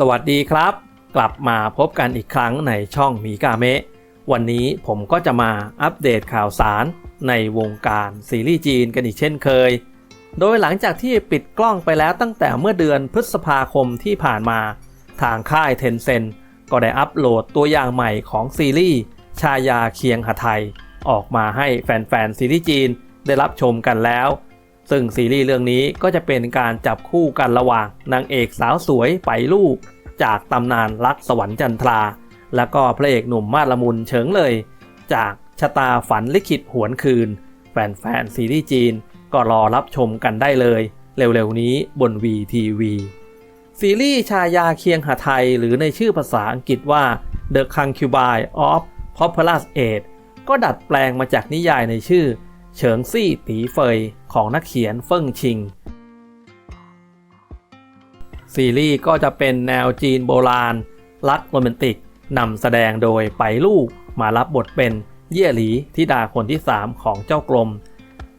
สวัสดีครับ กลับมาพบกันอีกครั้งในช่องมีกาเมะวันนี้ผมก็จะมาอัปเดตข่าวสารในวงการซีรีส์จีนกันอีกเช่นเคย โดยหลังจากที่ปิดกล้องไปแล้วตั้งแต่เมื่อเดือนพฤษภาคมที่ผ่านมา ทางค่ายเทนเซนก็ได้อัปโหลดตัวอย่างใหม่ของซีรีส์ชายาเคียงหไทย ออกมาให้แฟนๆซีรีส์จีนได้รับชมกันแล้ว ซึ่งซีรีส์เรื่องนี้ก็จะเป็นการจับคู่กันระหว่างนางเอกสาวสวยไปลูก จากตำนานรักสวรรค์จันทรา แล้วก็พระเอกหนุ่มมาดละมุนเฉิงเลย จากชะตาฝันลิขิตหวนคืน แฟนๆซีรีส์จีน ก็รอรับชมกันได้เลย เร็วๆนี้บน VTV ซีรีส์ชายาเคียงหาไทยหรือในชื่อภาษาอังกฤษว่า The Concubine of Populous Age ก็ดัดแปลงมาจากนิยายในชื่อ เฉิงซี่ตีเฟยของนักเขียนเฟิ่งชิง ซีรีส์ก็จะเป็นแนวจีนโบราณ รักโรแมนติกนำแสดงโดยไปลูกมารับบทเป็นเย่หลีทิดาคนที่ 3 ของเจ้ากรม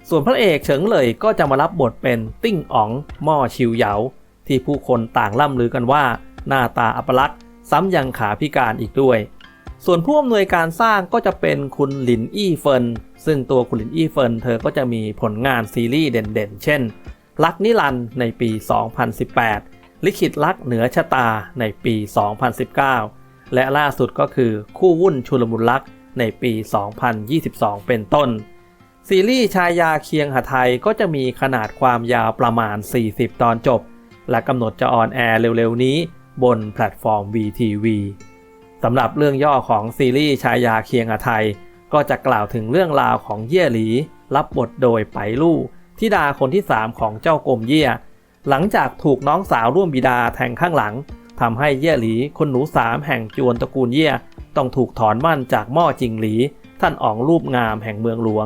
ส่วนพระเอกเฉิงเลยก็จะมารับบทเป็นติ้งอ๋องหม่อชิวเหยา ที่ผู้คนต่างล่ำลือกันว่า หน้าตาอัปลักษณ์ซ้ำยังขาพิการอีกด้วย ส่วนผู้อำนวยการสร้างก็จะเป็นคุณหลินอี้เฟิน ซึ่งตัวคุณหลินอี้เฟินเธอก็จะมีผลงานซีรีส์เด่นๆ เช่น รักนิรันในปี 2018 ลิขิตรักเหนือชะตาในปี 2019 และล่าสุดก็คือคู่วุ่นชุลมุนรักในปี 2022 เป็นต้น ซีรีส์ชายาเคียงหไทยก็จะมีขนาดความยาวประมาณ 40 ตอนจบ และกำหนดจะออนแอร์เร็วๆนี้บนแพลตฟอร์ม VTV สำหรับเรื่องย่อของซีรีส์ชายาเคียงหไทย ก็จะกล่าวถึงเรื่องราวของเย่หลี รับบทโดยไปลู่ทิดาคนที่ 3 ของเจ้ากรมเย่หลังจากถูกน้องสาวร่วมบิดาแทงข้างหลังทำให้เย่หลีคนหนูสามแห่งจวนตระกูลเย่ต้องถูกถอนมั่นจากหม้อจิงหลี ท่านอ๋องรูปงามแห่งเมืองหลวง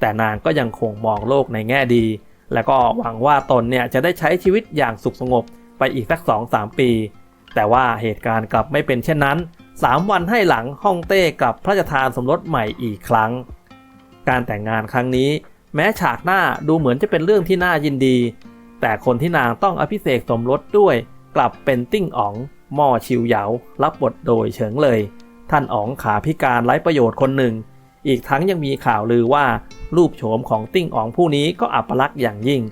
แต่นางก็ยังคงมองโลกในแง่ดี และก็หวังว่าตนเนี่ยจะได้ใช้ชีวิตอย่างสุขสงบไปอีกสักสองสามปี แต่ว่าเหตุการณ์กลับไม่เป็นเช่นนั้น 3 วันให้หลังฮ่องเต้กับพระราชทานสมรสใหม่อีกครั้ง การแต่งงานครั้งนี้ แม้ฉากหน้าดูเหมือนจะเป็นเรื่องที่น่ายินดี แต่คนที่นางต้องอภิเษกสมรสด้วย กลับเป็นติ้งอ๋องหม่อชิวเหยารับบทโดยเฉิงเลย ท่านอ๋องขาพิการไร้ประโยชน์คนหนึ่ง อีกทั้งยังมีข่าวลือว่ารูปโฉมของติ้งอ๋องผู้นี้ก็อัปลักษณ์อย่างยิ่ง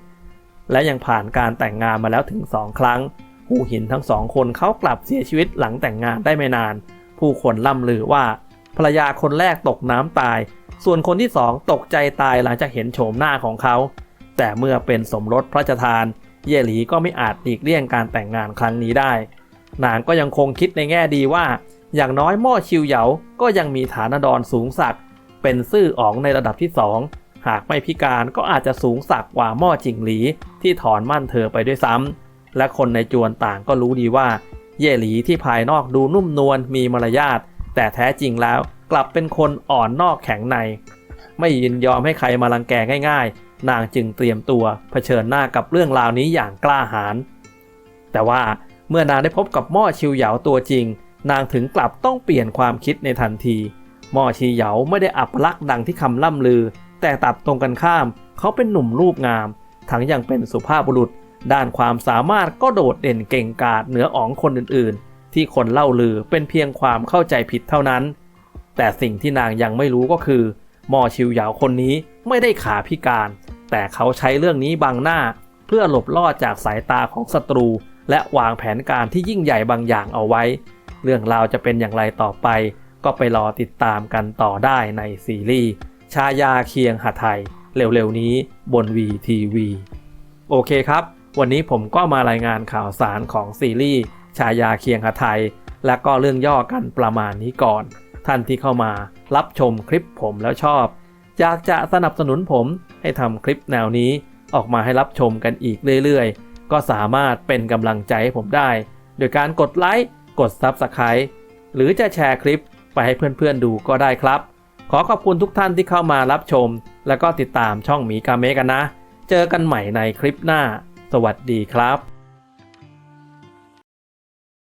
และยังผ่านการแต่งงานมาแล้วถึงสองครั้งผู้หินทั้งสองคนเขากลับเสียชีวิตหลังแต่งงานได้ไม่นาน ผู้คนล่ำลือว่าภรรยาคนแรกตกน้ำตาย ส่วนคนที่สองตกใจตายหลังจากเห็นโฉมหน้าของเขา แต่เมื่อเป็นสมรสพระราชทาน เยหลีก็ไม่อาจหลีกเลี่ยงการแต่งงานครั้งนี้ได้ นางก็ยังคงคิดในแง่ดีว่า อย่างน้อยหม่อชิวเหยา ก็ยังมีฐานดรสูงสักเป็นซื่ออ๋องในระดับที่สองหากไม่พิการก็อาจจะสูงสักกว่าหม่อจิงหลีที่ถอนมั่นเธอไปด้วยซ้ำและคนในจวนต่างก็รู้ดีว่า เย่หลีที่ภายนอกดูนุ่มนวลมีมารยาทแต่แท้จริงแล้วกลับเป็นคนอ่อนนอกแข็งใน ไม่ยินยอมให้ใครมาลังแกง่ายๆ นางจึงเตรียมตัวเผชิญหน้ากับเรื่องราวนี้อย่างกล้าหาญแต่ว่าเมื่อนางได้พบกับหม่อชิวเหยาตัวจริง นางถึงกลับต้องเปลี่ยนความคิดในทันทีหม่อชิวเหยาไม่ได้อัปลักษณ์ดังที่คำล่ำลือ แต่ตัดตรงกันข้าม เขาเป็นหนุ่มรูปงาม ทั้งยังเป็นสุภาพบุรุษ ด้านความสามารถก็โดดเด่นเก่งกาจเหนืออ๋องคนอื่นๆ ที่คนเล่าลือเป็นเพียงความเข้าใจผิดเท่านั้น แต่สิ่งที่นางยังไม่รู้ก็คือหมอชิวยาคนนี้ไม่ได้ขาพิการ แต่เขาใช้เรื่องนี้บังหน้า เพื่อหลบลอดจากสายตาของศัตรู และวางแผนการที่ยิ่งใหญ่บางอย่างเอาไว้ เรื่องราวจะเป็นอย่างไรต่อไป ก็ไปรอติดตามกันต่อได้ในซีรีส์ชายาเคียงหไทย เร็วๆนี้บน VTV โอเคครับ วันนี้ผมก็มารายงานข่าวสารของซีรีส์ชายาเคียงหไทย และก็เรื่องย่อกันประมาณนี้ก่อน ท่านที่เข้ามารับชมคลิปผมแล้วชอบ อยากจะสนับสนุนผมให้ทำคลิปแนวนี้ออกมาให้รับชมกันอีกเรื่อยๆ ก็สามารถเป็นกำลังใจให้ผมได้ โดยการกดไลค์กด Subscribe หรือจะแชร์คลิปไปให้เพื่อนๆดูก็ได้ครับ ขอขอบคุณทุกท่านที่เข้ามารับชม และก็ติดตามช่องหมีกาเมกันนะ เจอกันใหม่ในคลิปหน้า วัสดีครับ